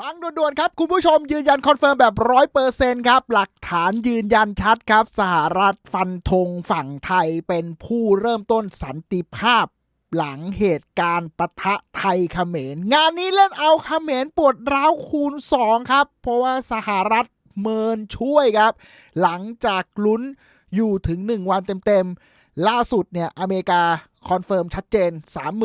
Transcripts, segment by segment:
ฟังด่วนๆครับ คุณผู้ชมยืนยันคอนเฟิร์มแบบร้อยเปอร์เซนครับ หลักฐานยืนยันชัดครับ สหรัฐฟันธงฝั่งไทยเป็นผู้เริ่มต้นสันติภาพ หลังเหตุการณ์ปะทะไทยเขมร งานนี้เล่นเอาเขมรปวดร้าวคูณ 2 ครับ เพราะว่าสหรัฐเมินช่วยครับ หลังจากลุ้นอยู่ถึง 1 วันเต็มๆ ล่าสุดเนี่ยอเมริกาคอนเฟิร์มชัดเจน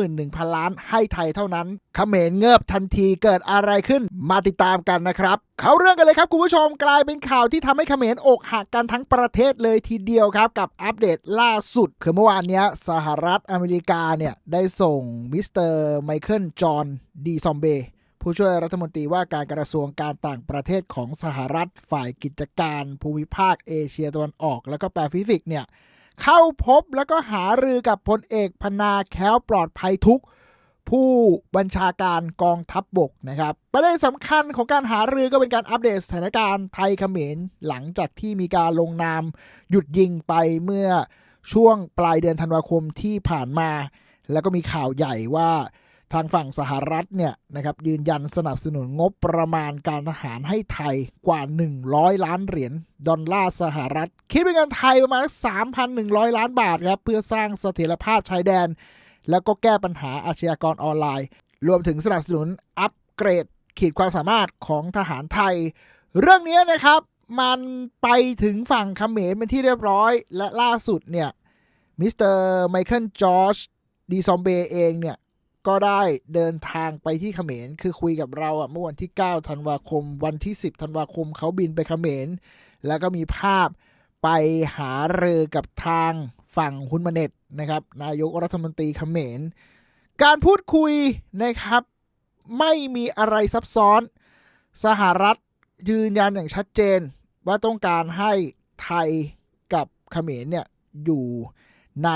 31,000 ล้านให้ไทยเท่านั้นเขมรเงือบทันทีเกิดอะไรขึ้นมาติดตามกันนะครับ เขาเรื่องกันเลยครับคุณผู้ชมกลายเป็นข่าวที่ทำให้เขมรอกหักกันทั้งประเทศเลยทีเดียวครับ กับอัปเดตล่าสุด คือเมื่อวานเนี้ยสหรัฐอเมริกาเนี่ย ได้ส่งมิสเตอร์ไมเคิลจอห์นดีซอมเบผู้ช่วยรัฐมนตรีว่าการกระทรวงการต่างประเทศของสหรัฐฝ่ายกิจการภูมิภาคเอเชียตะวันออก แล้วก็แปซิฟิกเนี่ย เข้าพบแล้วก็หารือกับพลเอกพนาแค้วปลอดภัยทุก ผู้บัญชาการกองทัพบบกนะครับ ประเด็นสำคัญของการหารือก็เป็นการอัปเดตสถานการณ์ไทยเขมร หลังจากที่มีการลงนามหยุดยิงไปเมื่อช่วงปลายเดือนธันวาคมที่ผ่านมา แล้วก็มีข่าวใหญ่ว่า ทางฝั่งสหรัฐเนี่ยนะครับยืนยันสนับสนุนงบประมาณการทหารให้ไทยกว่า 100 ล้านเหรียญดอลลาร์สหรัฐ คิดเป็นเงินไทยประมาณ 3,100 ล้านบาทครับ เพื่อสร้างเสถียรภาพชายแดน แล้วก็แก้ปัญหาอาชญากรออนไลน์ รวมถึงสนับสนุนอัปเกรดขีดความสามารถของทหารไทย เรื่องนี้นะครับมันไปถึงฝั่งเขมรเป็นที่เรียบร้อย และล่าสุดเนี่ยมิสเตอร์ไมเคิลจอร์จดีซอมเบเองเนี่ย ก็ได้เดินทางไปที่เขมร คือคุยกับเราอะเมื่อวันที่ 9 ธันวาคม วันที่ 10 ธันวาคมเขาบินไปเขมร แล้วก็มีภาพไปหาเรือกับทางฝั่งฮุนมาเน็ตนะครับ นายกรัฐมนตรีเขมร การพูดคุยนะครับ ไม่มีอะไรซับซ้อน สหรัฐยืนยันอย่างชัดเจน ว่าต้องการให้ไทยกับเขมรเนี่ยอยู่ ใน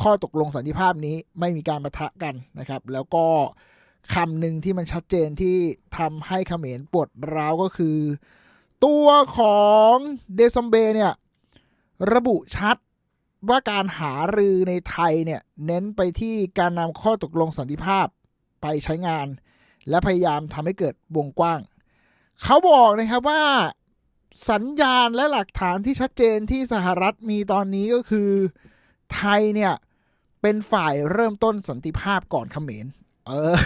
ข้อตกลงสันติภาพนี้ไม่มีการประทะกันนะครับ แล้วก็คำหนึ่งที่มันชัดเจนที่ทำให้เขมรปวดร้าวก็คือ ตัวของเดซอมเบเนี่ย ระบุชัดว่าการหารือในไทยเนี่ย เน้นไปที่การนำข้อตกลงสันติภาพไปใช้งาน และพยายามทำให้เกิดวงกว้าง เขาบอกนะครับว่าสัญญาณและหลักฐานที่ชัดเจนที่สหรัฐมีตอนนี้ก็คือ ไทยเนี่ยเป็นฝ่ายเริ่มต้นสันติภาพก่อนเขมร เออ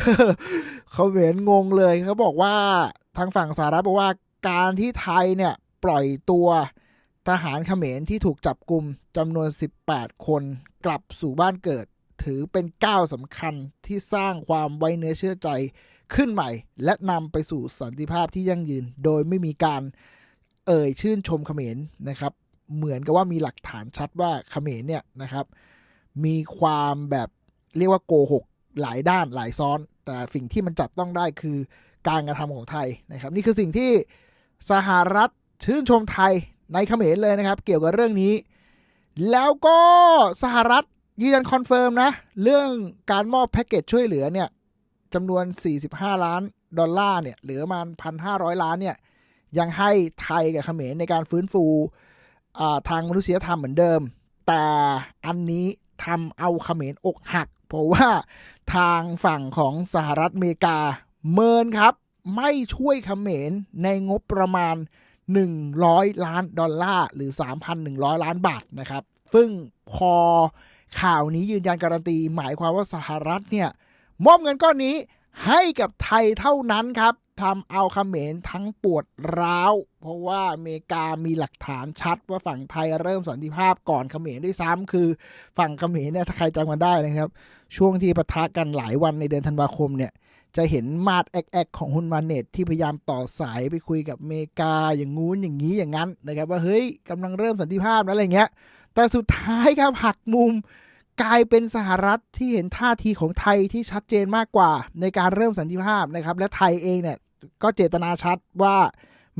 เขมรงงเลยเขาบอกว่าทางฝั่งสหรัฐบอกว่าการที่ไทยเนี่ยปล่อยตัวทหารเขมรที่ถูกจับกลุ่มจำนวน 18 คนกลับสู่บ้านเกิด ถือเป็นก้าวสำคัญที่สร้างความไว้เนื้อเชื่อใจขึ้นใหม่ และนำไปสู่สันติภาพที่ยั่งยืน โดยไม่มีการเอ่ยชื่นชมเขมรนะครับ เหมือนกับว่ามีหลักฐานชัดว่าเขมรเนี่ยนะครับ มีความแบบเรียกว่าโกหกหลายด้านหลายซ้อน แต่สิ่งที่มันจับต้องได้คือการกระทำของไทยนะครับ นี่คือสิ่งที่สหรัฐชื่นชมไทยในเขมรเลยนะครับ เกี่ยวกับเรื่องนี้ แล้วก็สหรัฐยืนยันคอนเฟิร์มนะ เรื่องการมอบแพ็กเกจช่วยเหลือเนี่ยจำนวน 45 ล้านดอลลาร์เนี่ยเหลือประมาณ 1,500 ล้านเนี่ยยังให้ไทยกับเขมรในการฟื้นฟู ทางมนุษยธรรมเหมือนเดิม แต่อันนี้ทำเอาเขมรอกหัก เพราะว่าทางฝั่งของสหรัฐอเมริกาเมินครับ ไม่ช่วยเขมรในงบประมาณ 100 ล้านดอลลาร์หรือ 3,100 ล้านบาทนะครับ ซึ่งพอข่าวนี้ยืนยันการันตี หมายความว่าสหรัฐเนี่ยมอบเงินก้อนนี้ ให้กับไทยเท่านั้นครับทำเอาเขมรทั้งปวดร้าว เพราะว่าอเมริกามีหลักฐานชัดว่าฝั่งไทยเริ่มสันติภาพก่อนเขมรด้วยซ้ำคือ ฝั่งเขมรเนี่ยถ้าใครจำกันได้นะครับ ช่วงที่ปะทะกันหลายวันในเดือนธันวาคมเนี่ยจะเห็นมาดแอกแอกของฮุนมาเน็ตที่พยายามต่อสายไปคุยกับอเมริกาอย่างงู้นอย่างนี้อย่างนั้นนะครับว่าเฮ้ยกำลังเริ่มสันติภาพแล้วอะไรเงี้ยแต่สุดท้ายครับหักมุม กลายเป็นสหรัฐที่เห็นท่าทีของไทยที่ชัดเจนมากกว่า ในการเริ่มสันติภาพนะครับ และไทยเองเนี่ยก็เจตนาชัดว่า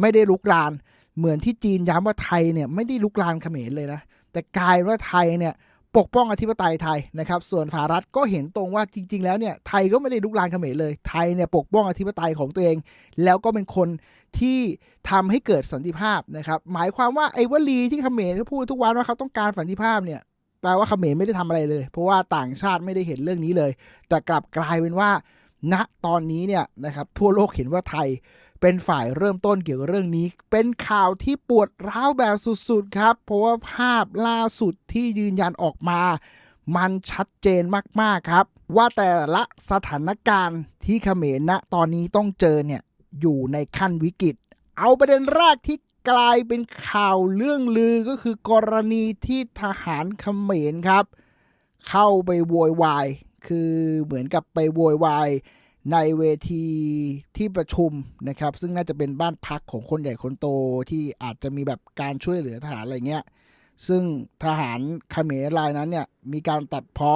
ไม่ได้ลุกลาน เหมือนที่จีนย้ำว่าไทยเนี่ยไม่ได้ลุกลานเขมรเลยนะแต่กลายว่าไทยเนี่ยปกป้องอธิปไตยไทยนะครับ ส่วนสหรัฐก็เห็นตรงว่าจริง ๆ แล้วเนี่ยไทยก็ไม่ได้ลุกลานเขมรเลย ไทยเนี่ยปกป้องอธิปไตยของตัวเอง แล้วก็เป็นคนที่ทำให้เกิดสันติภาพนะครับ หมายความว่าไอ้วลีที่เขมรพูดทุกวันว่าเขาต้องการสันติภาพเนี่ย แปลว่าเขมรไม่ได้ทำอะไรเลย เพราะว่าต่างชาติไม่ได้เห็นเรื่องนี้เลย แต่กลับกลายเป็นว่า ณตอนนี้เนี่ยนะครับทั่วโลกเห็นว่าไทยเป็นฝ่ายเริ่มต้นเกี่ยวกับเรื่องนี้ เป็นข่าวที่ปวดร้าวแบบสุดๆครับ เพราะว่าภาพล่าสุดที่ยืนยันออกมา มันชัดเจนมากๆครับ ว่าแต่ละสถานการณ์ที่เขมรณตอนนี้ต้องเจอเนี่ยอยู่ในขั้นวิกฤต เอาประเด็นแรกที่ กลายเป็นข่าวเรื่องลือก็คือกรณีที่ทหารเขมรครับ เข้าไปโวยวาย คือเหมือนกับไปโวยวายในเวทีที่ประชุมนะครับ ซึ่งน่าจะเป็นบ้านพักของคนใหญ่คนโตที่อาจจะมีแบบการช่วยเหลือทหารอะไรเงี้ยซึ่งทหารเขมรรายนั้นเนี่ยมีการตัดเพ้อ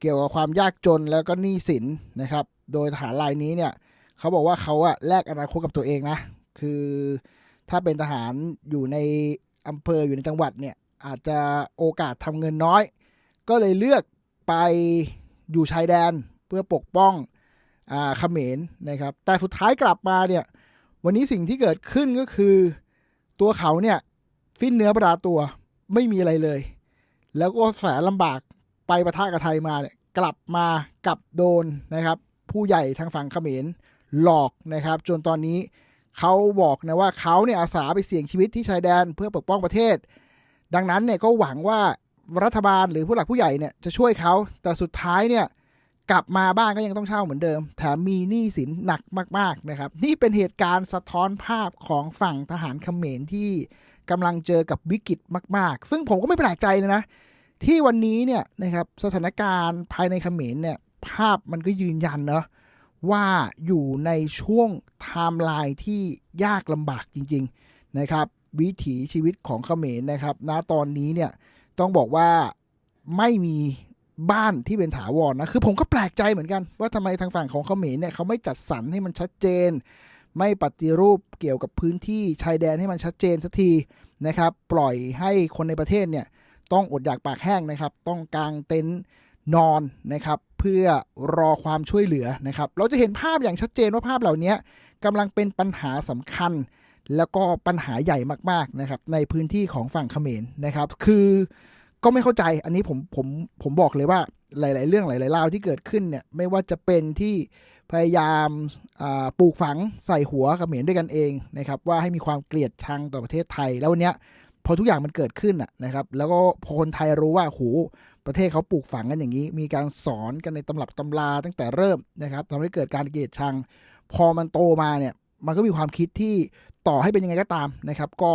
เกี่ยวกับความยากจนแล้วก็หนี้สินนะครับ โดยทหารรายนี้เนี่ยเขาบอกว่าเขาอะแลกอนาคตกับตัวเองนะ คือ ถ้าเป็นทหารอยู่ในอำเภออยู่ในจังหวัดเนี่ยอาจจะโอกาสทำเงินน้อย ก็เลยเลือกไปอยู่ชายแดนเพื่อปกป้องอ่าเขมรนะครับ แต่สุดท้ายกลับมาเนี่ยวันนี้สิ่งที่เกิดขึ้นก็คือ ตัวเขาเนี่ยฟินเนื้อประดาตัวไม่มีอะไรเลย แล้วก็แสนลำบากไปประทะกับไทยมาเนี่ยกลับมากับโดนนะครับ ผู้ใหญ่ทางฝั่งเขมรหลอกนะครับ จนตอนนี้ เขาบอกนะว่าเขาเนี่ยอาสาไปเสี่ยงชีวิตที่ชายแดนเพื่อปกป้องประเทศ ดังนั้นเนี่ยก็หวังว่ารัฐบาลหรือผู้หลักผู้ใหญ่เนี่ยจะช่วยเขา แต่สุดท้ายเนี่ยกลับมาบ้านก็ยังต้องเช่าเหมือนเดิม แถมมีหนี้สินหนักมากๆนะครับ นี่เป็นเหตุการณ์สะท้อนภาพของฝั่งทหารเขมรที่กำลังเจอกับวิกฤตมาก ๆ ซึ่งผมก็ไม่แปลกใจเลยนะ ที่วันนี้เนี่ยนะครับสถานการณ์ภายในเขมรเนี่ยภาพมันก็ยืนยันเนาะ ว่าอยู่ในช่วงไทม์ไลน์ที่ยากลำบากจริง ๆนะครับ วิถีชีวิตของเขมรนะครับณตอนนี้เนี่ยต้องบอกว่าไม่มีบ้านที่เป็นถาวรนะคือผมก็แปลกใจเหมือนกัน ว่าทำไมทางฝั่งของเขมรเนี่ยเขาไม่จัดสรรให้มันชัดเจน ไม่ปฏิรูปเกี่ยวกับพื้นที่ชายแดนให้มันชัดเจนสักทีนะครับ ปล่อยให้คนในประเทศเนี่ยต้องอดอยากปากแห้งนะครับ ต้องกางเต็นท์นอนนะครับ เพื่อรอความช่วยเหลือนะครับ เราจะเห็นภาพอย่างชัดเจนว่าภาพเหล่านี้กำลังเป็นปัญหาสำคัญ แล้วก็ปัญหาใหญ่มากๆนะครับในพื้นที่ของฝั่งเขมรนะครับ คือก็ไม่เข้าใจอันนี้ผมผมผมบอกเลยว่าหลาย ๆ เรื่องหลายๆราวที่เกิดขึ้นเนี่ยไม่ว่าจะเป็นที่พยายามปลูกฝังใส่หัวเขมรด้วยกันเองนะครับว่าให้มีความเกลียดชังต่อประเทศไทยแล้ววันเนี้ยพอทุกอย่างมันเกิดขึ้นนะครับแล้วก็พอคนไทยรู้ว่าโห ประเทศเขาปลูกฝังกันอย่างนี้ มีการสอนกันในตำรับตำราตั้งแต่เริ่มนะครับทำให้เกิดการเกลียดชัง พอมันโตมาเนี่ยมันก็มีความคิดที่ต่อให้เป็นยังไงก็ตามนะครับก็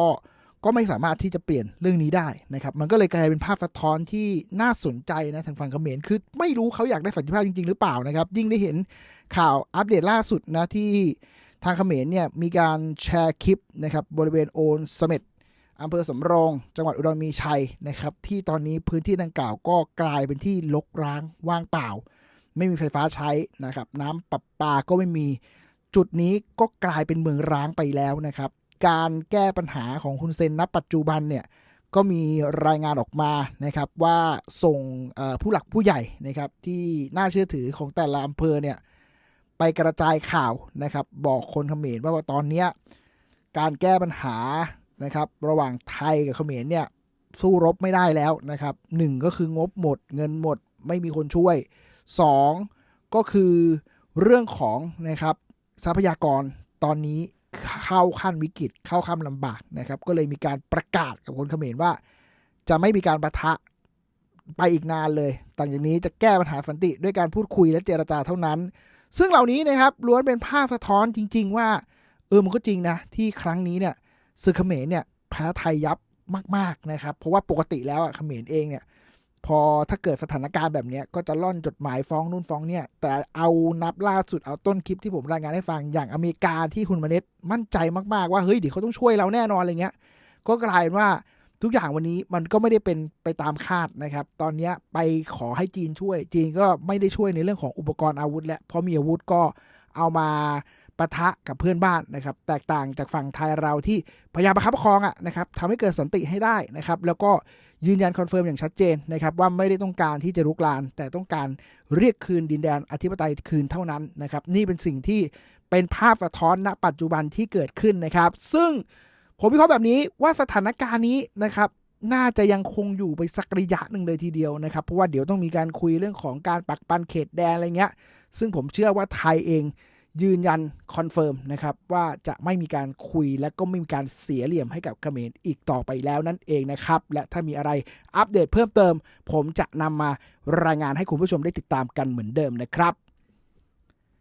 ก็ไม่สามารถที่จะเปลี่ยนเรื่องนี้ได้นะครับ มันก็เลยกลายเป็นภาพสะท้อนที่น่าสนใจนะทางฝั่งเขมรคือไม่รู้เขาอยากได้สันติภาพจริง ๆ หรือเปล่านะครับ ยิ่งได้เห็นข่าวอัปเดตล่าสุดนะที่ทางเขมรเนี่ยมีการแชร์คลิปนะครับบริเวณโอนสเม็ด อำเภอสำโรง จังหวัดอุดรมีชัยนะครับ ที่ตอนนี้พื้นที่ดังกล่าวก็กลายเป็นที่ลกร้างว่างเปล่า ไม่มีไฟฟ้าใช้นะครับ น้ำประปาก็ไม่มี จุดนี้ก็กลายเป็นเมืองร้างไปแล้วนะครับ การแก้ปัญหาของคุณเซนณปัจจุบันเนี่ยก็มีรายงานออกมานะครับว่าส่งผู้หลักผู้ใหญ่นะครับที่น่าเชื่อถือของแต่ละอำเภอเนี่ยไปกระจายข่าวนะครับ บอกคนเขมรว่าตอนนี้การแก้ปัญหา นะครับ ระหว่างไทยกับเขมรเนี่ยสู้รบไม่ได้แล้วนะครับหนึ่งก็คืองบหมด เงินหมดไม่มีคนช่วย 2 ก็คือเรื่องของนะครับทรัพยากรตอนนี้เข้าขั้นวิกฤตเข้าขั้นลำบากนะครับ ก็เลยมีการประกาศกับคนเขมรว่า จะไม่มีการประทะไปอีกนานเลย ต่างจากนี้จะแก้ปัญหาสันติ ด้วยการพูดคุยและเจรจาเท่านั้น ซึ่งเหล่านี้นะครับล้วนเป็นภาพสะท้อนจริง ๆ ว่าเออมันก็จริงนะที่ครั้งนี้เนี่ย ศึกเขมรเนี่ยแพ้ไทยยับมาก ๆนะครับ เพราะว่าปกติแล้วอะเขมรเองเนี่ยพอถ้าเกิดสถานการณ์แบบนี้ก็จะล่อนจดหมายฟ้องนู่นฟ้องเนี่ยแต่เอานับล่าสุดเอาต้นคลิปที่ผมรายงานให้ฟังอย่างอเมริกาที่คุณมาเน็ตมั่นใจมากๆว่าเฮ้ยเดี๋ยวเขาต้องช่วยเราแน่นอนอะไรเงี้ย ก็กลายเป็นว่าทุกอย่างวันนี้มันก็ไม่ได้เป็นไปตามคาดนะครับ ตอนนี้ไปขอให้จีนช่วย จีนก็ไม่ได้ช่วยในเรื่องของอุปกรณ์อาวุธ และเพราะมีอาวุธก็เอามา ปะทะกับเพื่อนบ้านนะครับ แตกต่างจากฝั่งไทยเราที่พยายามประคับประคองอะนะครับทำให้เกิดสันติให้ได้นะครับ แล้วก็ยืนยันคอนเฟิร์มอย่างชัดเจนนะครับว่าไม่ได้ต้องการที่จะรุกราน แต่ต้องการเรียกคืนดินแดนอธิปไตยคืนเท่านั้นนะครับ นี่เป็นสิ่งที่เป็นภาพสะท้อนณปัจจุบันที่เกิดขึ้นนะครับ ซึ่งผมวิเคราะห์แบบนี้ว่าสถานการณ์นี้นะครับน่าจะยังคงอยู่ไปสักระยะหนึ่งเลยทีเดียวนะครับ เพราะว่าเดี๋ยวต้องมีการคุยเรื่องของการปักปันเขตแดนอะไรเงี้ย ซึ่งผมเชื่อว่าไทยเอง ยืนยันคอนเฟิร์มนะครับว่าจะไม่มีการคุยและก็ไม่มีการเสียเหลี่ยมให้กับเขมรอีกต่อไปแล้วนั่นเองนะครับ และถ้ามีอะไรอัปเดตเพิ่มเติม ผมจะนำมารายงานให้คุณผู้ชมได้ติดตามกันเหมือนเดิมนะครับ